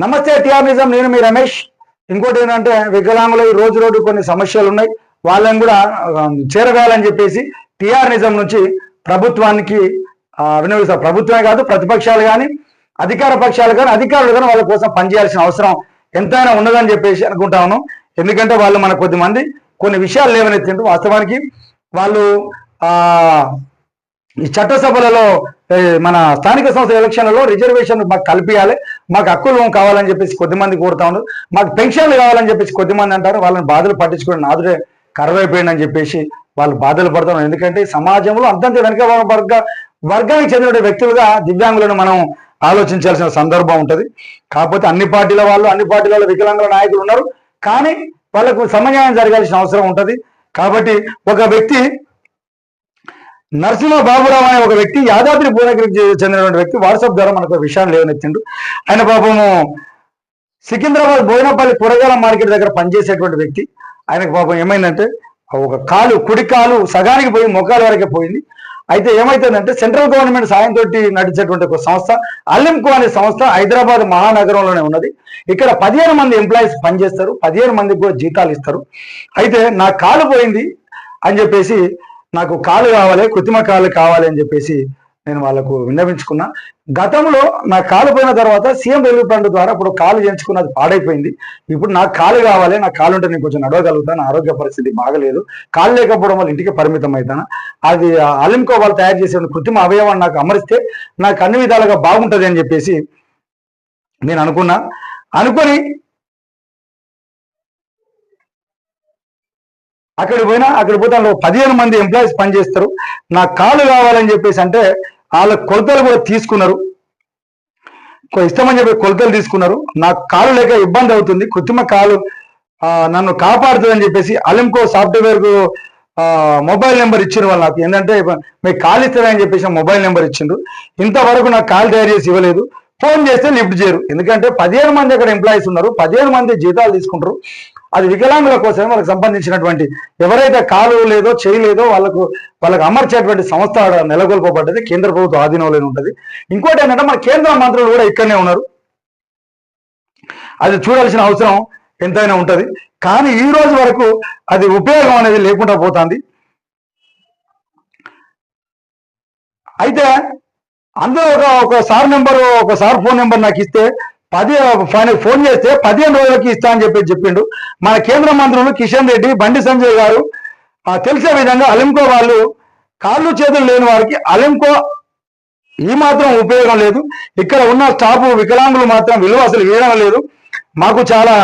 నమస్తే టిఆర్నిజం నేను మీ రమేష్. ఇంకోటి ఏంటంటే వికలాంగులు ఈ రోజు రోజు కొన్ని సమస్యలు ఉన్నాయి. వాళ్ళని కూడా చేరగాలని చెప్పేసి టిఆర్నిజం నుంచి ప్రభుత్వానికి వినియోగిస్తారు ప్రభుత్వమే కాదు ప్రతిపక్షాలు కానీ అధికార పక్షాలు కానీ అధికారులు కానీ వాళ్ళ కోసం పనిచేయాల్సిన అవసరం ఎంతైనా ఉన్నదని చెప్పేసి అనుకుంటాను ఎందుకంటే వాళ్ళు మన కొద్ది మంది కొన్ని విషయాలు లేవనెత్తిండ్రు. వాస్తవానికి వాళ్ళు ఈ చట్టసభలలో మన స్థానిక సంస్థ ఎలక్షన్లలో రిజర్వేషన్ మాకు కల్పించాలి మాకు హక్కులు కావాలని చెప్పేసి కొద్దిమంది కోరుతా ఉన్నారు. మాకు పెన్షన్లు కావాలని చెప్పేసి కొద్దిమంది అంటారు. వాళ్ళని బాధలు పట్టించుకోవడం నాదురే కరువైపోయిందని చెప్పేసి వాళ్ళు బాధలు పడుతున్నారు. ఎందుకంటే సమాజంలో అంతంత వెనుక వర్గ వర్గానికి చెందిన వ్యక్తులుగా దివ్యాంగులను మనం ఆలోచించాల్సిన సందర్భం ఉంటుంది. కాకపోతే అన్ని పార్టీల వాళ్ళు అన్ని పార్టీల వాళ్ళు వికలాంగుల నాయకులు ఉన్నారు. కానీ వాళ్ళకు సమన్యాయం జరగాల్సిన అవసరం ఉంటుంది. కాబట్టి ఒక వ్యక్తి నరసింహ బాబురావు అనే ఒక వ్యక్తి యాదాద్రి భువనగిరికి చెందినటువంటి వ్యక్తి. వాట్సాప్ ద్వారా మనకు ఒక విషయాన్ని లేవనెత్తిండు. ఆయన పాపము సికింద్రాబాద్ బోయినపల్లి కూరగాయల మార్కెట్ దగ్గర పనిచేసేటువంటి వ్యక్తి. ఆయనకు పాపం ఏమైందంటే ఒక కాలు కుడి కాలు సగానికి పోయి మొక్కల వరకే పోయింది. అయితే ఏమైతుందంటే సెంట్రల్ గవర్నమెంట్ సాయంతో నడిచేటువంటి ఒక సంస్థ అలింకో అనే సంస్థ హైదరాబాద్ మహానగరంలోనే ఉన్నది. ఇక్కడ పదిహేను మంది ఎంప్లాయీస్ పనిచేస్తారు. పదిహేను మందికి కూడా జీతాలు ఇస్తారు. అయితే నా కాలు పోయింది అని చెప్పేసి నాకు కాలు కావాలి కృత్రిమ కాలు కావాలి అని చెప్పేసి నేను వాళ్ళకు విన్నవించుకున్నా. గతంలో నా కాలు పోయిన తర్వాత సీఎం రిలీఫ్ ఫండ్ ద్వారా ఇప్పుడు కాలు చేయించుకున్నది పాడైపోయింది. ఇప్పుడు నాకు కాలు కావాలి నా కాలు ఉంటే నేను కొంచెం నడవగలుగుతాను ఆరోగ్య పరిస్థితి బాగలేదు. కాలు లేకపోవడం వల్ల ఇంటికి పరిమితం అవుతాను అది అలింకో వాళ్ళు తయారు చేసే కృత్రిమ అవయవాన్ని నాకు అమరిస్తే నాకు అన్ని విధాలుగా బాగుంటుంది అని చెప్పేసి నేను అనుకున్నా. అనుకొని అక్కడికి పోయినా అక్కడ పోతే అందులో పదిహేను మంది ఎంప్లాయీస్ పనిచేస్తారు. నాకు కాలు కావాలని చెప్పేసి అంటే వాళ్ళ కొలతలు కూడా తీసుకున్నారు. ఇష్టమని చెప్పి కొలతలు తీసుకున్నారు. నాకు కాలు లేక ఇబ్బంది అవుతుంది. కృత్రిమ కాలు నన్ను కాపాడుతుందని చెప్పేసి అలింకో సాఫ్ట్వేర్కు మొబైల్ నెంబర్ ఇచ్చిన వాళ్ళు నాకు. ఏంటంటే మీకు కాల్ ఇస్తారని చెప్పేసి మొబైల్ నెంబర్ ఇచ్చిండ్రు. ఇంతవరకు నాకు కాల్ తయారు చేసి ఇవ్వలేదు. ఫోన్ చేస్తే లిఫ్ట్ చేయరు. ఎందుకంటే పదిహేను మంది అక్కడ ఎంప్లాయీస్ ఉన్నారు. పదిహేను మంది జీతాలు తీసుకుంటారు. అది వికలాంగుల కోసమే వాళ్ళకి సంబంధించినటువంటి ఎవరైతే కాలు లేదో చేయలేదో వాళ్ళకు వాళ్ళకు వాళ్ళకి అమర్చేటువంటి సంస్థ నెలకొల్పబడ్డది కేంద్ర ప్రభుత్వ ఆధీనంలోనే ఉంటుంది. ఇంకోటి ఏంటంటే మన కేంద్ర మంత్రులు కూడా ఇక్కడనే ఉన్నారు. అది చూడాల్సిన అవసరం ఎంతైనా ఉంటుంది. కానీ ఈ రోజు వరకు అది ఉపయోగం అనేది లేకుండా పోతుంది. అయితే అందులో ఒక ఒక సార్ నెంబరు ఒక సార్ ఫోన్ నెంబర్ నాకు ఇస్తే పది ఫోన్ చేస్తే పదిహేను రోజులకి ఇస్తా అని చెప్పి చెప్పిండు. మన కేంద్ర మంత్రులు కిషన్ రెడ్డి బండి సంజయ్ గారు తెలిసే విధంగా అలింకో వాళ్ళు కాళ్ళు చేతులు లేని వారికి అలింకో ఈ మాత్రం ఉపయోగం లేదు. ఇక్కడ ఉన్న స్టాఫ్ వికలాంగులు మాత్రం విలువ అసలు వేయడం లేదు. మాకు చాలా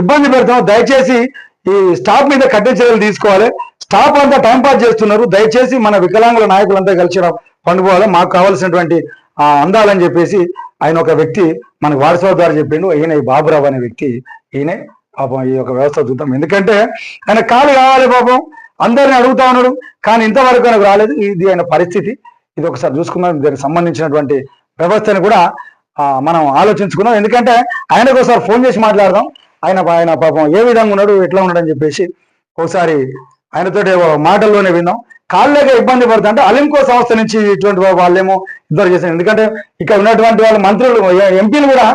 ఇబ్బంది పెడుతున్నాం దయచేసి ఈ స్టాఫ్ మీద కఠిన చర్యలు తీసుకోవాలి. స్టాఫ్ అంతా టైం పాస్ చేస్తున్నారు. దయచేసి మన వికలాంగుల నాయకులంతా కలిసి పండుకోవాలి. మాకు కావాల్సినటువంటి అందాలని చెప్పేసి ఆయన ఒక వ్యక్తి మనకు వాట్సాప్ ద్వారా చెప్పిండు. ఈయన ఈ బాబురావు అనే వ్యక్తి. ఈయనే పాపం ఈ యొక్క వ్యవస్థ చూద్దాం. ఎందుకంటే ఆయన కాలు కావాలి పాపం. అందరిని అడుగుతా ఉన్నాడు. కానీ ఇంతవరకు ఆయనకు రాలేదు. ఇది ఆయన పరిస్థితి. ఇది ఒకసారి చూసుకుందాం. దీనికి సంబంధించినటువంటి వ్యవస్థను కూడా మనం ఆలోచించుకున్నాం ఎందుకంటే ఆయనకు ఒకసారి ఫోన్ చేసి మాట్లాడదాం. ఆయన ఆయన పాపం ఏ విధంగా ఉన్నాడు ఎట్లా ఉన్నాడు అని చెప్పేసి ఒకసారి ఆయనతోటి మాటల్లోనే విందాం. కాళ్ళేక ఇబ్బంది పడుతుంటే అలింకో సంస్థ నుంచి ఇటువంటి వాళ్ళేమో ఇద్దరు చేశారు. ఎందుకంటే ఇక్కడ ఉన్నటువంటి వాళ్ళ మంత్రులు ఎంపీలు కూడా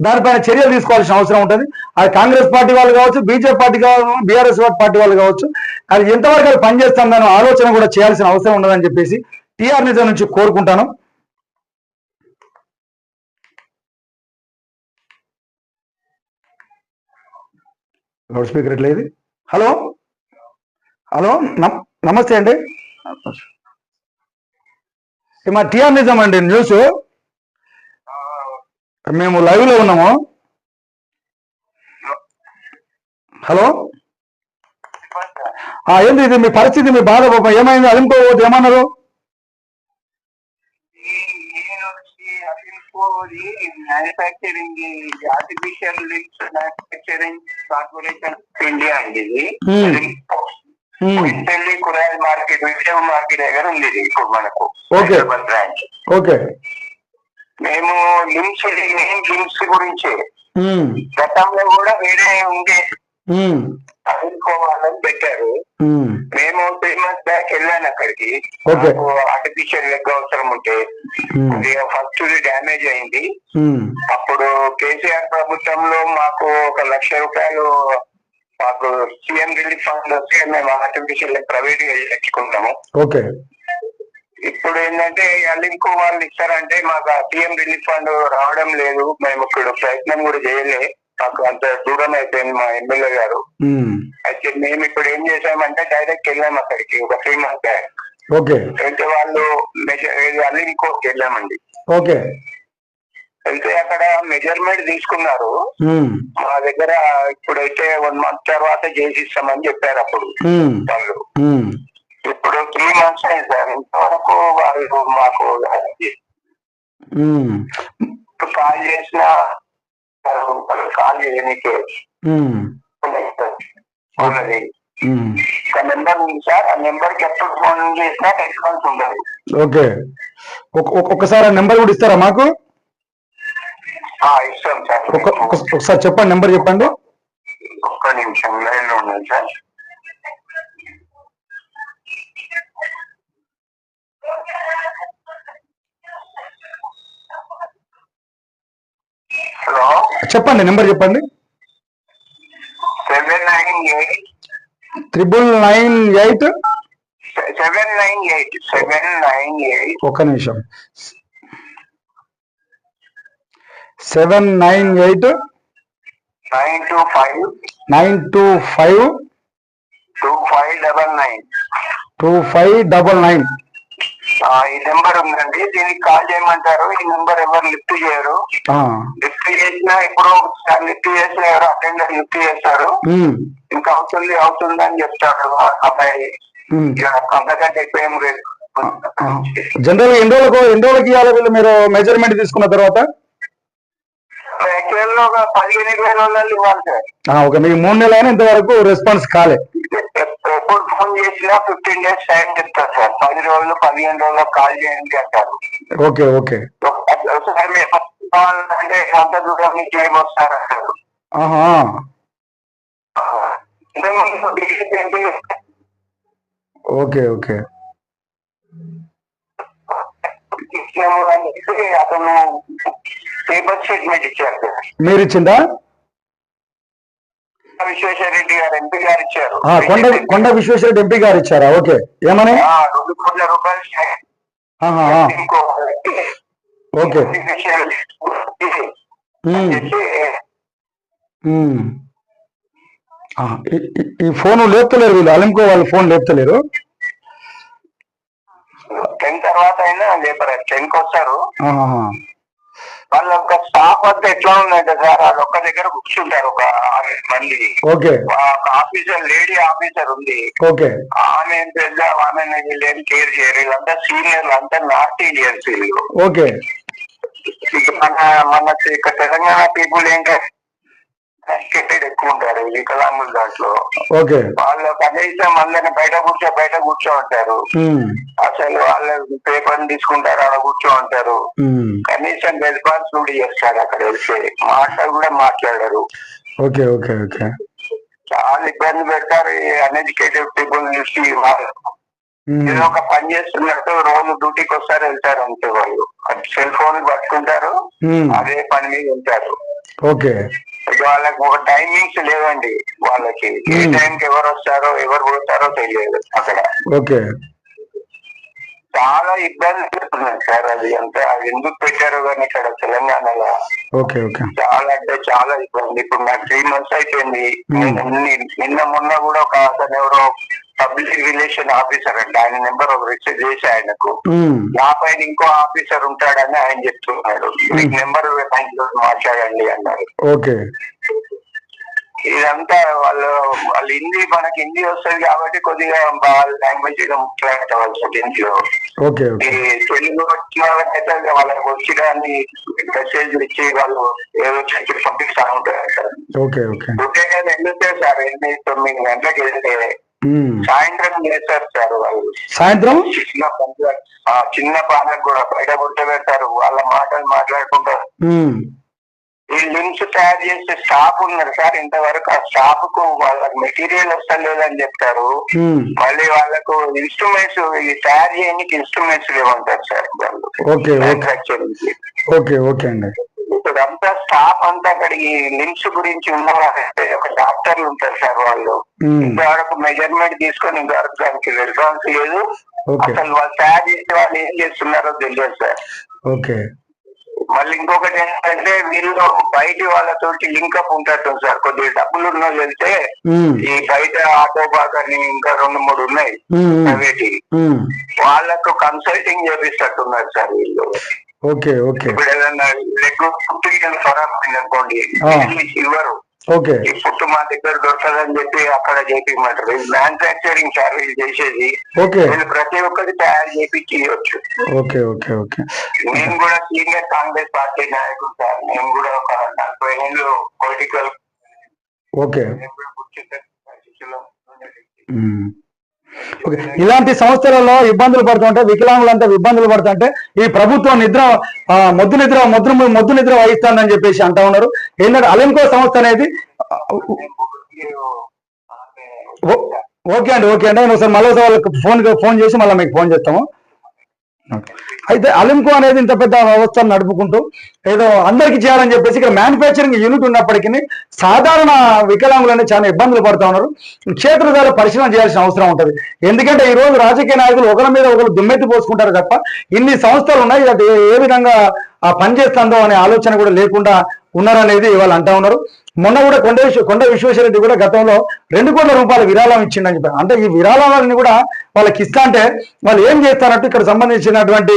దానిపైన చర్యలు తీసుకోవాల్సిన అవసరం ఉంటుంది. అది కాంగ్రెస్ పార్టీ వాళ్ళు కావచ్చు బీజేపీ పార్టీ కావచ్చు బీఆర్ఎస్ పార్టీ వాళ్ళు కావచ్చు అది ఎంతవరకు అది పనిచేస్తుందన్న ఆలోచన కూడా చేయాల్సిన అవసరం ఉండదని చెప్పేసి టీఆర్ నిజం నుంచి కోరుకుంటాను. లౌడ్ స్పీకర్ ఎట్లేదు హలో? హలో? నమ్- నమస్తే అండి. మా టీఆర్ నిజం అండి న్యూస్ మేము లైవ్లో ఉన్నాము హలో ఏంది ఇది మీ పరిస్థితి మీ బాధ పాపం ఏమైంది అలింకోవద్దు ఏమన్నారు manufacturing artificial manufacturing corporation India అండి Hmm. Hmm. ఢిల్లీ కూరగాయల మార్కెట్ విజయం మార్కెట్ దగ్గర ఉంది ఇది ఇప్పుడు మనకు. హైదరాబాద్ బ్రాంచ్ ఓకే మేము లిమ్స్ మెయిన్ లిమ్స్ గురించి. ఉమ్, గతంలో కూడా వేరే ఉండే ఉమ్, అనుకోవాలని పెట్టారు. ఉమ్, మేము త్రీ మంత్స్ బ్యాక్ వెళ్ళాను అక్కడికి. ఆర్టిఫిషియల్ లెగ్ అవసరం ఉంటే. ఫస్ట్ డ్యామేజ్ అయింది. అప్పుడు కేసీఆర్ ప్రభుత్వంలో మాకు ఒక లక్ష రూపాయలు సీఎం రిలీఫ్ ఫండ్ వస్తే మేము ఆర్టిఫిషియల్ ప్రైవేట్గా తెచ్చుకుంటాము ఓకే. ఇప్పుడు ఏంటంటే ఇంకో వాళ్ళు ఇస్తారంటే మాకు ఆ సీఎం రిలీఫ్ ఫండ్ రావడం లేదు. మేము ఇక్కడ ప్రయత్నం కూడా చేయలే. మాకు అంత దూరం అయిపోయింది మా ఎమ్మెల్యే గారు. అయితే మేము ఇప్పుడు ఏం చేసామంటే డైరెక్ట్ వెళ్ళాము అక్కడికి. ఒక త్రీ మంత్ బ్యాక్ ఓకే. అయితే వాళ్ళు అల్లింకోకి వెళ్ళామండి. ఓకే. అయితే అక్కడ మెజర్మెంట్ తీసుకున్నారు. మా దగ్గర ఇప్పుడైతే వన్ మంత్ తర్వాత చేసి ఇస్తామని చెప్పారు అప్పుడు. వాళ్ళు. ఇప్పుడు త్రీ మంత్స్ అయింది సార్. ఇంతవరకు వాళ్ళు మాకు కాల్ చేసిన కాల్ చేయనీకే ఉన్నది నెంబర్ ఉంది సార్. ఆ నెంబర్కి ఎప్పుడు ఫోన్ చేసినా ఉండదు ఓకే. ఒక- ఒక- ఒకసారి ఆ నెంబర్ కూడా ఇస్తారా మాకు? ఇస్తాం సార్. ఒక ఒక- ఒకసారి చెప్పండి నెంబర్ చెప్పండి. ఒక్క నిమిషం లైన్లో ఉన్నాను సార్. హలో? చెప్పండి నెంబర్ చెప్పండి. Seven nine eight. Triple nine eight. Seven nine eight seven nine eight. ఒక్క నిమిషం. Seven nine eight nine two five nine two five two five double nine two five double nine ఈ number ఉందండి. దీనికి call చేయమంటారు. ఈ number ఎవరు lift చేయరు. Lift చేసినా ఇప్పుడు లిఫ్ట్ చేసిన ఎవరు అటెండర్ లిఫ్ట్ చేస్తారు. ఇంకా అవుతుంది అవుతుంది అని చెప్తాడు ఆ అబ్బాయి. అంతకంటే ఎక్కువ ఏం లేదు. జనరల్ ఎన్ని రోజులకు ఎన్ని రోజులకి ఇవ్వాలి మీరు మెజర్మెంట్ తీసుకున్న తర్వాత యాక్చువల్గా ఒక పదిహేను ఇరవై రోజులు ఇవ్వాలి సార్ ఆ, ఓకే మీకు మూడు నెలలు అయినా ఇంతవరకు రెస్పాన్స్ కాలే. ఎప్పుడు ఫోన్ చేసినా ఫిఫ్టీన్ డేస్ టైం చెప్తారు సార్. పది రోజులు పదిహేను రోజులు కాల్ చేయండి అంటారు. Okay okay. ఒకసారి మీరు కావాలంటే అంత దూరం నుంచి ఏమొస్తారు అంటారు ఆహా ఇంతకుముందు డిగ్రీ ఏంటి? Okay okay. ఇచ్చినాము అని చెప్పి అతను పేపర్ స్టేట్మెంట్ ఇచ్చారు సార్ మీరు ఇచ్చిందా విశ్వేశ్వర రెడ్డి గారు ఎంపీ గారు ఇచ్చారు. కొండ కొండ విశ్వేశ్వర ఎంపీ గారు ఇచ్చారా? ఓకే. ఏమని? ఆ, రెండు కోట్ల రూపాయలు ఇంకో ఓకే. ఈ- ఫోన్ లేపుతలేరు వీళ్ళు. అలింకో వాళ్ళు ఫోన్ లేపుతలేరు. టెన్ తర్వాత అయినా లేపరు టెన్కి వస్తారు. వాళ్ళ యొక్క స్టాఫ్ అంతా ఎట్లా ఉందంటే సార్ వాళ్ళు ఒక్క దగ్గర కూర్చుంటారు ఒక మంది. ఓకే. ఒక ఆఫీసర్ లేడీ ఆఫీసర్ ఉంది. ఓకే. ఆమె పెద్ద ఆమె వీళ్ళేం కేర్ చేయరు వీళ్ళంతా సీనియర్లు అంతా నార్త్ ఇండియన్స్ వీళ్ళు. ఓకే. మన మన ఇక్కడ తెలంగాణ పీపుల్ ఏంటంటే ఎడ్యుకేటెడ్ ఎక్కువ ఉంటారు. వికలాంగుల దాంట్లో. ఓకే. వాళ్ళు కనీసం అందరిని బయట కూర్చో బయట కూర్చో అంటారు. ఉమ్, అసలు వాళ్ళ పేపర్ తీసుకుంటారు అక్కడ కూర్చో అంటారు. ఉమ్. కనీసం రెస్పాన్సిబిలిటీ చేస్తారు అక్కడ వెళ్తే మాట్లాడు కూడా మాట్లాడరు. Okay okay okay. చాలా ఇబ్బంది పెడతారు అన్ఎడ్యుకేటెడ్ పీపుల్ చూసి వాళ్ళు. ఏదో ఒక పని చేస్తున్నట్టు రోజు డ్యూటీకి వస్తారు వెళ్తారు అంతే వాళ్ళు. సెల్ ఫోన్ పట్టుకుంటారు. అదే పని మీద ఉంటారు. ఓకే. వాళ్ళకి ఒక టైమింగ్స్ లేవండి వాళ్ళకి ఏ Hmm. టైంకి ఎవరు వస్తారో ఎవరు పోతారో తెలియదు అక్కడ. ఓకే. చాలా ఇబ్బంది పెడుతున్నారు సార్ అది అంతా. అది ఎందుకు పెట్టారో కానీ ఇక్కడ తెలంగాణలో. Okay okay. చాలా అంటే చాలా ఇబ్బంది. ఇప్పుడు నాకు త్రీ మంత్స్ అయిపోయింది. Hmm. నేను నిన్న- నిన్న మొన్న కూడా ఒక అతను ఎవరో పబ్లిక్ రిలేషన్ ఆఫీసర్ అండి. ఆయన నెంబర్ ఒక రిసీవ్ చేసి ఆయనకు. నా పైన ఇంకో ఆఫీసర్ ఉంటాడని ఆయన చెప్తున్నాడు. మీకు నెంబర్ మాట్లాడండి అన్నారు. ఓకే. ఇదంతా వాళ్ళు వాళ్ళు హిందీ మనకి హిందీ వస్తుంది కాబట్టి కొద్దిగా వాళ్ళ లాంగ్వేజ్ మాట్లాడవలసింది ఇంట్లో. తెలుగు వచ్చిన వాళ్ళకైతే వాళ్ళకి వచ్చిన మెసేజ్ ఇచ్చి వాళ్ళు ఏదో చెప్పి పంపిస్తా ఉంటారు. Sir okay okay. ఉదయం వెళ్తే సార్? ఎనిమిది తొమ్మిది గంటలకు వెళ్తే. సాయంత్రం చేస్తారు సార్ వాళ్ళు. సాయంత్రం? చిన్న చిన్న పాలకు కూడా బయట కూర్చోబెడతారు వాళ్ళ మాటలు మాట్లాడుకుంటారు ఈ లిమ్స్ తయారు చేసే స్టాఫ్ ఉన్నారు సార్ ఇంతవరకు. ఆ స్టాఫ్కు వాళ్ళకి మెటీరియల్ వస్తలేదని చెప్తారు. మళ్ళీ వాళ్ళకు ఇన్స్ట్రుమెంట్స్ ఈ తయారు చేయడానికి instruments లేవంటారు sir. Okay okay. Okay okay అండి. అంతా స్టాఫ్ అంతా అక్కడికి లిమ్స్ గురించి ఉన్న వాళ్ళంటే ఒక డాక్టర్లు ఉంటారు సార్ వాళ్ళు. ఇంతవరకు మెజర్మెంట్ తీసుకొని ఇంతవరకు దానికి రెస్పాన్స్ లేదు. అసలు వాళ్ళు తయారు చేసే వాళ్ళు ఏం చేస్తున్నారో తెలియదు సార్. ఓకే. మళ్ళీ ఇంకొకటి ఏంటంటే వీళ్ళు బయట వాళ్ళతోటి లింకప్ ఉంటారు సార్. కొద్దిగా డబ్బులు ఉన్న వెళ్తే ఈ బయట ఆటో బాగాని ఇంకా రెండు మూడు ఉన్నాయి ప్రైవేట్ వాళ్ళకు కన్సల్టింగ్ చేపిస్తట్టున్నారు సార్ వీళ్ళు. Okay okay. ఇప్పుడు ఏదన్నా లెగ్ అనుకోండి ఆ. వీళ్ళు ఇవ్వరు ఓకే. ఫుడ్ మా దగ్గర దొరకదని చెప్పి అక్కడ చేపిమంటారు ఇది మ్యానుఫాక్చరింగ్ సర్వీస్ చేసేది ఓకే. ప్రతి ఒక్కటి తయారు చేపించి ఇవ్వచ్చు ఓకే ఓకే ఓకే. నేను కూడా సీనియర్ కాంగ్రెస్ పార్టీ నాయకుడు సార్. నేను కూడా ఒక నలభై ఏళ్ళు పొలిటికల్ ఓకే. ఓకే ఇలాంటి సంస్థలలో ఇబ్బందులు పడుతుంటే వికలాంగులంతా ఇబ్బందులు పడుతుంటే ఈ ప్రభుత్వం నిద్ర ఆ, మొద్దు నిద్ర మొద్దు మొద్దు నిద్ర వహిస్తుందని చెప్పేసి అంటా ఉన్నారు. ఏంటంటే అలెంకో సంస్థ అనేది ఓకే అండి ఓకే అండి. నేను ఒకసారి మళ్ళీ వాళ్ళకి ఫోన్ ఫోన్ చేసి మళ్ళీ మీకు ఫోన్ చేస్తాము. అయితే అలింకో అనేది ఇంత పెద్ద వ్యవస్థను నడుపుకుంటూ ఏదో అందరికీ చేయాలని చెప్పేసి ఇక్కడ మ్యానుఫ్యాక్చరింగ్ యూనిట్ ఉన్నప్పటికీ సాధారణ వికలాంగులనే చాలా ఇబ్బందులు పడుతూ ఉన్నారు. క్షేత్రస్థాయిలో పరిశీలన చేయాల్సిన అవసరం ఉంటుంది. ఎందుకంటే ఈ రోజు రాజకీయ నాయకులు ఒకరి మీద ఒకరు దుమ్మెత్తి పోసుకుంటారు తప్ప ఇన్ని సంస్థలు ఉన్నాయి అది ఏ విధంగా పనిచేస్తుందో అనే ఆలోచన కూడా లేకుండా ఉన్నారనేది వాళ్ళు అంటా ఉన్నారు. మొన్న కూడా కొండ విశ్వ- కొండ విశ్వేశ్వరరెడ్డి కూడా గతంలో రెండు కోట్ల రూపాయల విరాళం ఇచ్చిండని చెప్పారు అంటే ఈ విరాళాలని కూడా వాళ్ళకి ఇస్తా అంటే వాళ్ళు ఏం చేస్తారంటే ఇక్కడ సంబంధించినటువంటి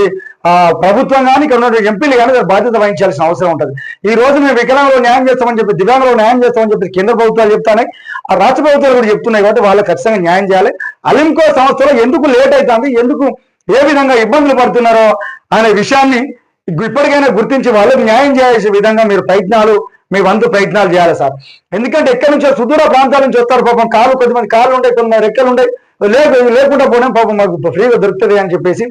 ప్రభుత్వం కానీ ఇక్కడ ఉన్నటువంటి ఎంపీలు కానీ బాధ్యత వహించాల్సిన అవసరం ఉంటుంది. ఈ రోజు మేము వికలాంగులు న్యాయం చేస్తామని చెప్పి దివ్యాంగులు న్యాయం చేస్తామని చెప్పి కేంద్ర ప్రభుత్వాలు చెప్తానే ఆ రాష్ట్ర ప్రభుత్వాలు కూడా చెప్తున్నాయి కాబట్టి వాళ్ళు ఖచ్చితంగా న్యాయం చేయాలి. అలింకో సంస్థలో ఎందుకు లేట్ అవుతుంది ఎందుకు ఏ విధంగా ఇబ్బందులు పడుతున్నారో అనే విషయాన్ని ఇప్పటికైనా గుర్తించి వాళ్ళకి న్యాయం చేసే విధంగా మీరు ప్రయత్నాలు మీ వంతు ప్రయత్నాలు చేయాలి సార్. ఎందుకంటే ఎక్కడి నుంచో సుదూర ప్రాంతాల నుంచి వస్తారు పాపం కాలు కొద్దిమంది కాళ్ళు ఉండే కొంతమంది రెక్కలు ఉంటాయి లేకుండా పోవడం పాపం మాకు ఫ్రీగా దొరుకుతుంది అని చెప్పేసి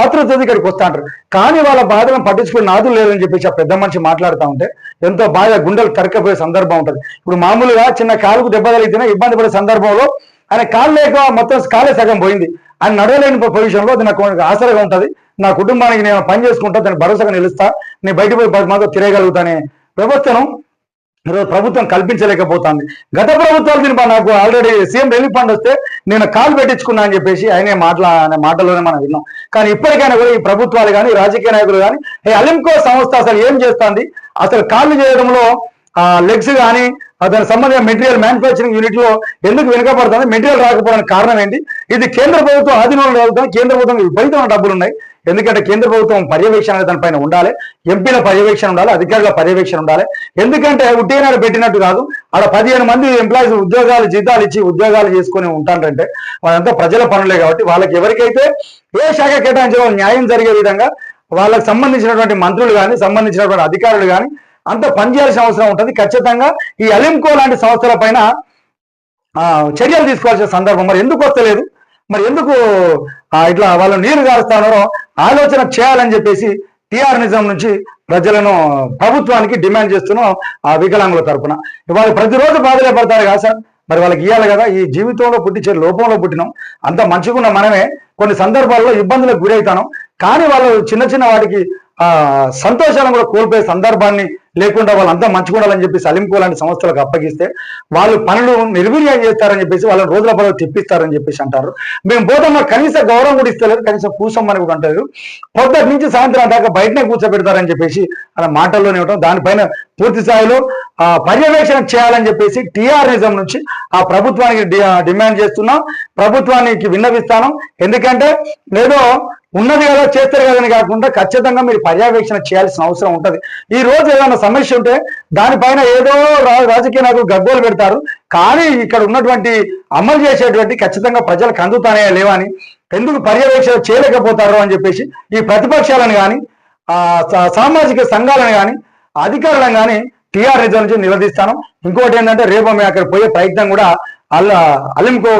ఆతృత ఇక్కడికి వస్తా అంటారు. కానీ వాళ్ళ బాధలను పట్టించుకుని నాదులు లేదని చెప్పేసి ఆ పెద్ద మనిషి మాట్లాడుతూ ఉంటే ఎంతో బాగా గుండెలు కరకపోయే సందర్భం ఉంటుంది. ఇప్పుడు మామూలుగా చిన్న కాలుకు దెబ్బ తగిలితేనే ఇబ్బంది పడే సందర్భంలో ఆయన కాలు లేక మొత్తం కాలే సగం పోయింది. ఆయన నడవలేని పొజిషన్లో అది నాకు ఆసరగా ఉంటుంది. నా కుటుంబానికి నేను పని చేసుకుంటా దాన్ని భరోసాగా నిలుస్తా నేను బయట పోయి మాత్రం తిరగలుగుతానే వ్యవస్థను ఈరోజు ప్రభుత్వం కల్పించలేకపోతుంది. గత ప్రభుత్వాలు దీని నాకు ఆల్రెడీ సీఎం రిలీఫ్ ఫండ్ వస్తే నేను కాల్ పెట్టించుకున్నా అని చెప్పేసి ఆయనే మాటల అనే మాటల్లోనే మనం విన్నాం. కానీ ఇప్పటికైనా కూడా ఈ ప్రభుత్వాలు కానీ రాజకీయ నాయకులు కానీ ఈ అలింకో సంస్థ అసలు ఏం చేస్తుంది? అసలు కాళ్ళు చేయడంలో లెగ్స్ కానీ దానికి సంబంధించిన మెటీరియల్ మ్యానుఫ్యాక్చరింగ్ యూనిట్లో ఎందుకు వెనుకబడుతుంది? మెటీరియల్ రాకపోవడానికి కారణం ఏంటి? ఇది కేంద్ర ప్రభుత్వం ఆధీనంలో కేంద్ర ప్రభుత్వం విపరీతమైన డబ్బులు ఉన్నాయి. ఎందుకంటే కేంద్ర ప్రభుత్వం పర్యవేక్షణ దానిపైన ఉండాలి. ఎంపీల పర్యవేక్షణ ఉండాలి అధికారుల పర్యవేక్షణ ఉండాలి. ఎందుకంటే ఉట్టినాడు పెట్టినట్టు కాదు. ఆడ పదిహేను మంది ఎంప్లాయీస్ ఉద్యోగాలు జీతాలు ఇచ్చి ఉద్యోగాలు చేసుకుని ఉంటారంటే వాళ్ళంతా ప్రజల పనులే కాబట్టి వాళ్ళకి ఎవరికైతే ఏ శాఖ కేటాయించడం న్యాయం జరిగే విధంగా వాళ్ళకి సంబంధించినటువంటి మంత్రులు కానీ సంబంధించినటువంటి అధికారులు కానీ అంత పనిచేయాల్సిన అవసరం ఉంటుంది. ఖచ్చితంగా ఈ అలింకో లాంటి సంస్థల పైన ఆ, చర్యలు తీసుకోవాల్సిన సందర్భం. మరి ఎందుకు వస్తలేదు? మరి ఎందుకు ఇట్లా వాళ్ళు నీరు కారుస్తారో ఆలోచన చేయాలని చెప్పేసి టిఆర్ నిజం నుంచి ప్రజలను ప్రభుత్వానికి డిమాండ్ చేస్తున్నాం ఆ వికలాంగుల తరపున. వాళ్ళు ప్రతిరోజు బాధలే పడతారు కదా సార్? మరి వాళ్ళకి ఇవ్వాలి కదా? ఈ జీవితంలో పుట్టించే లోపంలో పుట్టినాం. అంత మంచిగున్న మనమే కొన్ని సందర్భాల్లో ఇబ్బందులకు గురవుతాను. కానీ వాళ్ళు చిన్న చిన్న వాటికి సంతోషాలను కూడా కోల్పోయే సందర్భాన్ని లేకుండా వాళ్ళంతా మంచుకోవాలని చెప్పి సలింకో లాంటి సంస్థలకు అప్పగిస్తే వాళ్ళు పనులు నిర్వీర్యం చేస్తారని చెప్పేసి వాళ్ళని రోజుల పనులు తిప్పిస్తారని చెప్పేసి అంటారు. మేము పోతే కనీస గౌరవం కూడా ఇస్తలేదు. కనీసం కూసమ్మని కూడా అంటారు పొద్దుటి నుంచి సాయంత్రం దాకా బయటనే కూర్చోబెడతారని చెప్పేసి అలా మాటల్లోనే ఉండటం దానిపైన పూర్తి స్థాయిలో ఆ, పర్యవేక్షణ చేయాలని చెప్పేసి టీఆర్ఎస్ఎం నుంచి ఆ ప్రభుత్వానికి డి- డిమాండ్ చేస్తున్నాం. ప్రభుత్వానికి విన్నవిస్తాను. ఎందుకంటే ఏదో ఉన్నది కదా చేస్తారు కదని కాకుండా ఖచ్చితంగా మీరు పర్యవేక్షణ చేయాల్సిన అవసరం ఉంటుంది. ఈ రోజు ఏదైనా సమస్య ఉంటే దానిపైన ఏదో రాజకీయ నాయకులు గగ్గోలు పెడతారు. కానీ ఇక్కడ ఉన్నటువంటి అమలు చేసేటువంటి ఖచ్చితంగా ప్రజలకు అందుతానే లేవని ఎందుకు పర్యవేక్షణ చేయలేకపోతారో అని చెప్పేసి ఈ ప్రతిపక్షాలను కానీ సా- సామాజిక సంఘాలను కానీ అధికారులను కానీ టీఆర్ నుంచి నిలదీస్తాను. ఇంకోటి ఏంటంటే రేపు మేము అక్కడ పోయే ప్రయత్నం కూడా అల్ల అల్లింకో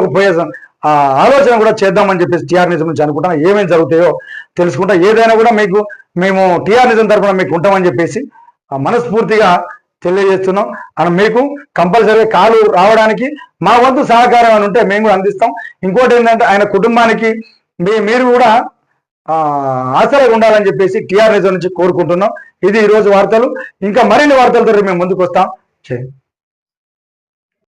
ఆలోచన కూడా చేద్దామని చెప్పేసి టీఆర్ నిజం నుంచి అనుకుంటాను ఏమేమి జరుగుతాయో తెలుసుకుంటా. ఏదైనా కూడా మీకు మేము టీఆర్ నిజం తరఫున మీకు ఉంటామని చెప్పేసి మనస్ఫూర్తిగా తెలియజేస్తున్నాం. అని మీకు కంపల్సరీ కాలు రావడానికి మా వంతు సహకారం అని ఉంటే మేము కూడా అందిస్తాం. ఇంకోటి ఏంటంటే ఆయన కుటుంబానికి మీ మీరు కూడా ఆ, ఉండాలని చెప్పేసి టీఆర్ఎస్ నుంచి కోరుకుంటున్నాం. ఇది ఈరోజు వార్తలు. ఇంకా మరిన్ని వార్తలతో మేము ముందుకు వస్తాం